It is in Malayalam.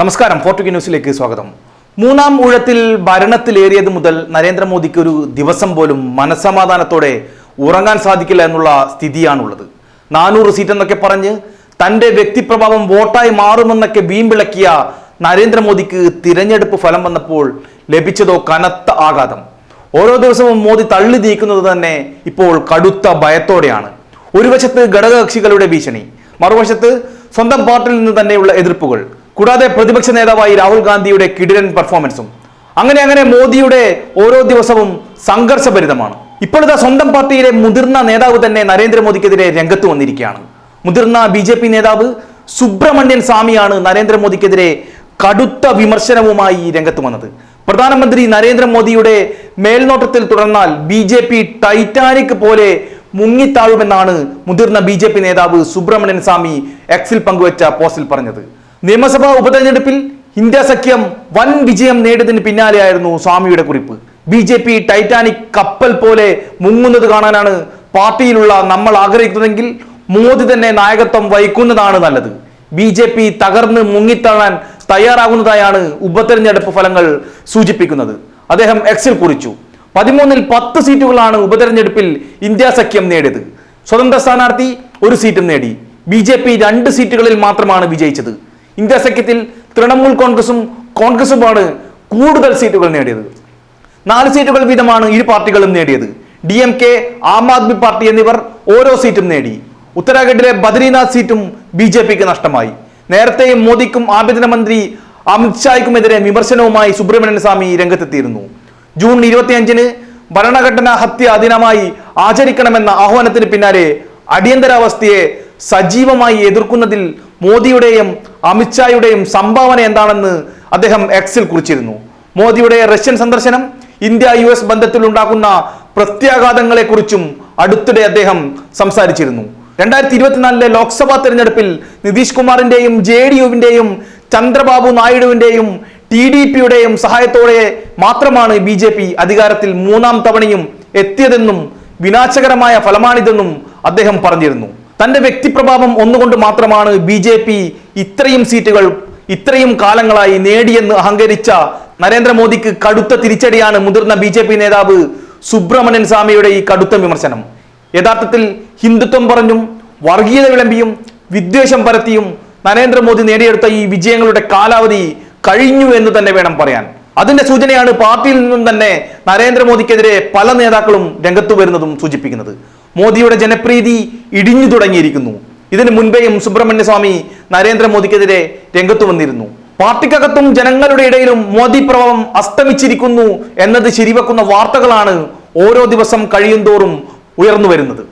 നമസ്കാരം. ഫോർട്ടുഗി ന്യൂസിലേക്ക് സ്വാഗതം. മൂന്നാം ഊഴത്തിൽ ഭരണത്തിലേറിയത് മുതൽ നരേന്ദ്രമോദിക്ക് ഒരു ദിവസം പോലും മനസമാധാനത്തോടെ ഉറങ്ങാൻ സാധിക്കില്ല എന്നുള്ള സ്ഥിതിയാണുള്ളത്. നാനൂറ് സീറ്റ് എന്നൊക്കെ പറഞ്ഞ് തന്റെ വ്യക്തിപ്രഭാവം വോട്ടായി മാറുമെന്നൊക്കെ വീമ്പിളക്കിയ നരേന്ദ്രമോദിക്ക് തിരഞ്ഞെടുപ്പ് ഫലം വന്നപ്പോൾ ലഭിച്ചതോ കനത്ത ആഘാതം. ഓരോ ദിവസവും മോദി തള്ളി നീക്കുന്നത് തന്നെ ഇപ്പോൾ കടുത്ത ഭയത്തോടെയാണ്. ഒരു വശത്ത് ഘടകകക്ഷികളുടെ ഭീഷണി മറുവശത്ത് സ്വന്തം പാർട്ടിയിൽ നിന്ന് തന്നെയുള്ള എതിർപ്പുകൾ. കൂടാതെ പ്രതിപക്ഷ നേതാവായി രാഹുൽ ഗാന്ധിയുടെ കിടിലൻ പെർഫോമൻസും അങ്ങനെ അങ്ങനെ മോദിയുടെ ഓരോ ദിവസവും സംഘർഷഭരിതമാണ്. ഇപ്പോഴത്തെ സ്വന്തം പാർട്ടിയിലെ മുതിർന്ന നേതാവ് തന്നെ നരേന്ദ്രമോദിക്കെതിരെ രംഗത്ത് വന്നിരിക്കുകയാണ്. മുതിർന്ന ബി ജെ പി നേതാവ് സുബ്രഹ്മണ്യൻ സ്വാമിയാണ് നരേന്ദ്രമോദിക്കെതിരെ കടുത്ത വിമർശനവുമായി രംഗത്ത് വന്നത്. പ്രധാനമന്ത്രി നരേന്ദ്രമോദിയുടെ മേൽനോട്ടത്തിൽ തുടർന്നാൽ ബി ജെ പി ടൈറ്റാനിക് പോലെ മുങ്ങിത്താഴുമെന്നാണ് മുതിർന്ന ബി ജെ പി നേതാവ് സുബ്രഹ്മണ്യൻ സ്വാമി എക്സിൽ പങ്കുവച്ച പോസ്റ്റിൽ പറഞ്ഞത്. നിയമസഭാ ഉപതെരഞ്ഞെടുപ്പിൽ ഇന്ത്യ സഖ്യം വൻ വിജയം നേടിയതിന് പിന്നാലെയായിരുന്നു സ്വാമിയുടെ കുറിപ്പ്. ബി ജെ പി ടൈറ്റാനിക് കപ്പൽ പോലെ മുങ്ങുന്നത് കാണാനാണ് പാർട്ടിയിലുള്ള നമ്മൾ ആഗ്രഹിക്കുന്നതെങ്കിൽ മോദി തന്നെ നായകത്വം വഹിക്കുന്നതാണ് നല്ലത്. ബി ജെ പി തകർന്ന് മുങ്ങിത്താഴാൻ തയ്യാറാകുന്നതായാണ് ഉപതെരഞ്ഞെടുപ്പ് ഫലങ്ങൾ സൂചിപ്പിക്കുന്നത്. അദ്ദേഹം എക്സിൽ കുറിച്ചു. പതിമൂന്നിൽ പത്ത് സീറ്റുകളാണ് ഉപതെരഞ്ഞെടുപ്പിൽ ഇന്ത്യ സഖ്യം നേടിയത്. സ്വതന്ത്ര സ്ഥാനാർത്ഥി ഒരു സീറ്റും നേടി. ബി ജെ പി രണ്ട് സീറ്റുകളിൽ മാത്രമാണ് വിജയിച്ചത്. ഇന്ത്യ സഖ്യത്തിൽ തൃണമൂൽ കോൺഗ്രസും കോൺഗ്രസുമാണ് കൂടുതൽ സീറ്റുകൾ നേടിയത്. നാല് സീറ്റുകൾ വീതമാണ് ഇരു പാർട്ടികളും നേടിയത്. D M K Aam Aadmi party എന്നിവർ ഓരോ സീറ്റും നേടി. ഉത്തരാഖണ്ഡിലെ ബദ്രീനാഥ് സീറ്റും ബി ജെ പിക്ക് നഷ്ടമായി നേരത്തെ മോദിക്കും ആഭ്യന്തരമന്ത്രി അമിത്ഷായ്ക്കുമെതിരെ വിമർശനവുമായി സുബ്രഹ്മണ്യൻ സ്വാമി രംഗത്തെത്തിയിരുന്നു. ജൂൺ ഇരുപത്തിയഞ്ചിന് ഭരണഘടനാ ഹത്യ ദിനമായി ആചരിക്കണമെന്ന ആഹ്വാനത്തിന് പിന്നാലെ അടിയന്തരാവസ്ഥയെ സജീവമായി എതിർക്കുന്നതിൽ മോദിയുടെയും അമിത്ഷായുടെയും സംഭാവന എന്താണെന്ന് അദ്ദേഹം എക്സിൽ കുറിച്ചിരുന്നു. മോദിയുടെ റഷ്യൻ സന്ദർശനം ഇന്ത്യ യു എസ് ബന്ധത്തിൽ ഉണ്ടാക്കുന്ന പ്രത്യാഘാതങ്ങളെക്കുറിച്ചും അടുത്തിടെ അദ്ദേഹം സംസാരിച്ചിരുന്നു. രണ്ടായിരത്തി ഇരുപത്തിനാലിലെ ലോക്സഭാ തെരഞ്ഞെടുപ്പിൽ നിതീഷ് കുമാറിന്റെയും ജെ ഡി യുവിന്റെയും ചന്ദ്രബാബു നായിഡുവിന്റെയും ടി ഡി പിയുടെയും സഹായത്തോടെ മാത്രമാണ് ബി ജെ പി അധികാരത്തിൽ മൂന്നാം തവണയും എത്തിയതെന്നും വിനാശകരമായ ഫലമാണിതെന്നും അദ്ദേഹം പറഞ്ഞിരുന്നു. തന്റെ വ്യക്തിപ്രഭാവം ഒന്നുകൊണ്ട് മാത്രമാണ് ബി ജെ പി ഇത്രയും സീറ്റുകൾ ഇത്രയും കാലങ്ങളായി നേടിയെന്ന് അഹങ്കരിച്ച നരേന്ദ്രമോദിക്ക് കടുത്ത തിരിച്ചടിയാണ് മുതിർന്ന ബി ജെ പി നേതാവ് സുബ്രഹ്മണ്യൻ സ്വാമിയുടെ ഈ കടുത്ത വിമർശനം. യഥാർത്ഥത്തിൽ ഹിന്ദുത്വം പറഞ്ഞും വർഗീയത വിളമ്പിയും വിദ്വേഷം പരത്തിയും നരേന്ദ്രമോദി നേടിയെടുത്ത ഈ വിജയങ്ങളുടെ കാലാവധി കഴിഞ്ഞു എന്ന് തന്നെ വേണം പറയാൻ. അതിന്റെ സൂചനയാണ് പാർട്ടിയിൽ നിന്നും തന്നെ നരേന്ദ്രമോദിക്കെതിരെ പല നേതാക്കളും രംഗത്തു വരുന്നതും സൂചിപ്പിക്കുന്നത്. മോദിയുടെ ജനപ്രീതി ഇടിഞ്ഞു തുടങ്ങിയിരിക്കുന്നു. ഇതിനു മുൻപേയും സുബ്രഹ്മണ്യ സ്വാമി നരേന്ദ്രമോദിക്കെതിരെ രംഗത്തു വന്നിരുന്നു. പാർട്ടിക്കകത്തും ജനങ്ങളുടെ ഇടയിലും മോദി പ്രഭാവം അസ്തമിച്ചിരിക്കുന്നു എന്നത് ശരിവെക്കുന്ന വാർത്തകളാണ് ഓരോ ദിവസം കഴിയുന്തോറും ഉയർന്നു വരുന്നത്.